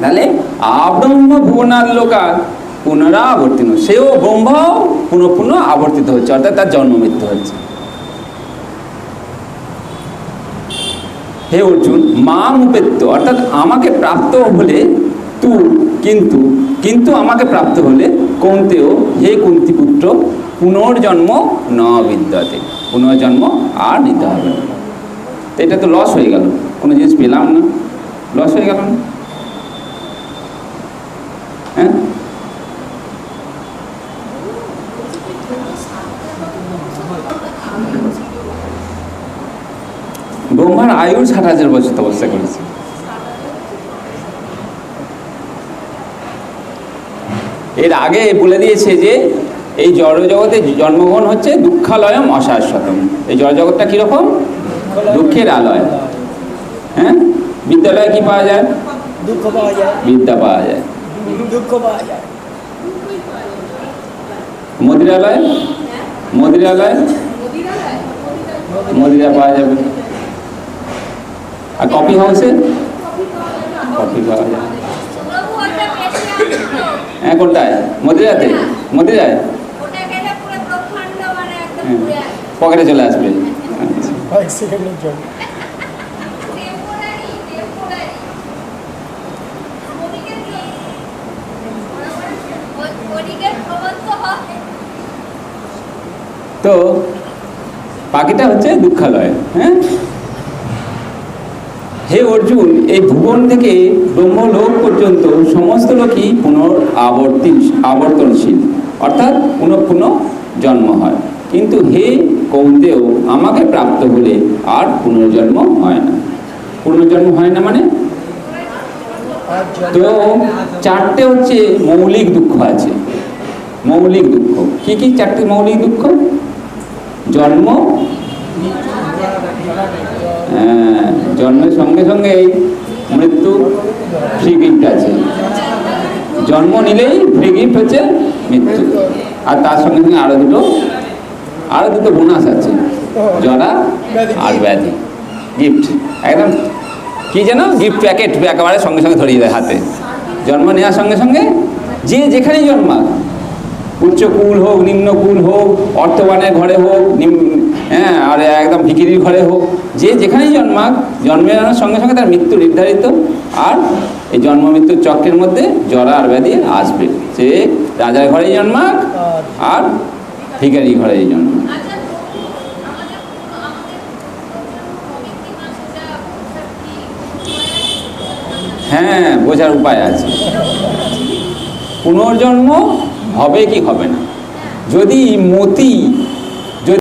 তাহলে আব্রহ্ম ভুবনার লোকার পুনরাবর্তিত, সেও ব্রহ্মাও পুনঃ পুনঃ আবর্তিত হচ্ছে, অর্থাৎ তার জন্ম মৃত্যু হচ্ছে। হে অর্জুন, মা উপেত্য অর্থাৎ আমাকে প্রাপ্ত হলে তু কিন্তু কিন্তু আমাকে প্রাপ্ত হলে কৌন্তেও হে কুন্তি পুত্র পুনর্জন্ম ন বিদ্যাতে, পুনর্জন্ম আর নিতে হবে না। এটা তো লস হয়ে গেল, কোনো জিনিস পেলাম না। লস হয়ে গেল না? ব্রহ্মার আয়ু ষাট হাজার বছর তপস্যা করেছে। এর আগে বলে দিয়েছে যে এই জড়জগতে জন্মগ্রহণ হচ্ছে দুঃখালয়ম অশাশ্বতম। এই জড়জগৎটা কীরকম? দুঃখের আলয়। হ্যাঁ? বিদ্যালয়ে কি পাওয়া যায়? দুঃখ পাওয়া যায়। বিদ্যা পাওয়া যায়। দুঃখ পাওয়া যায়। মদিরালয় মদিরালয় মদিরা পাওয়া যাবে। আর কফি হাউসে কফি পাওয়া যায় হ্যাঁ কোনটায়? মদিরাতে? মদিরায়? হ্যাঁ পকেটে চলে আসবে। তো পাখিটা হচ্ছে দুঃখালয় হ্যাঁ? হে অর্জুন, এই ভুবন থেকে ব্রহ্মলোক পর্যন্ত সমস্ত লোকই পুনর আবর্তি আবর্তনশীল। অর্থাৎ পুনঃ পুনঃ জন্ম হয়। কিন্তু হে কৌন্তেও আমাকে প্রাপ্ত হলে আর পুনর্জন্ম হয় না। পুনর্জন্ম হয় না মানে? তো চারটে হচ্ছে মৌলিক দুঃখ আছে। মৌলিক দুঃখ। কি কি চারটে মৌলিক দুঃখ? জন্ম হ্যাঁ, জন্মের সঙ্গে সঙ্গে এই মৃত্যু ফ্রি গিফট আছে। জন্ম নিলেই ফ্রি গিফট হচ্ছে মৃত্যু। আর তার সঙ্গে সঙ্গে আরও দুটো আরও দুটো বোনাস আছে। জরা আর ব্যাধি। গিফট একদম কি যেন গিফট প্যাকেট একেবারে সঙ্গে সঙ্গে ধরিয়ে দেয় হাতে। জন্ম নেওয়ার সঙ্গে সঙ্গে যে যেখানেই জন্মাক, উচ্চকুল হোক, নিম্নকুল হোক, অর্থবানের ঘরে হোক হ্যাঁ আর একদম ভিকিরির ঘরে হোক যে যেখানেই জন্মাক জন্মের সঙ্গে সঙ্গে তার মৃত্যু নির্ধারিত আর এই জন্ম মৃত্যুর চক্রের মধ্যে জরা আর ব্যাধি আসবে। সে রাজার ঘরেই জন্মাক আর ভিখারি ঘরেই জন্মাক। আচ্ছা হ্যাঁ বোঝার উপায় আছে। পুনর্জন্ম হবে কি হবে না? যদি মতি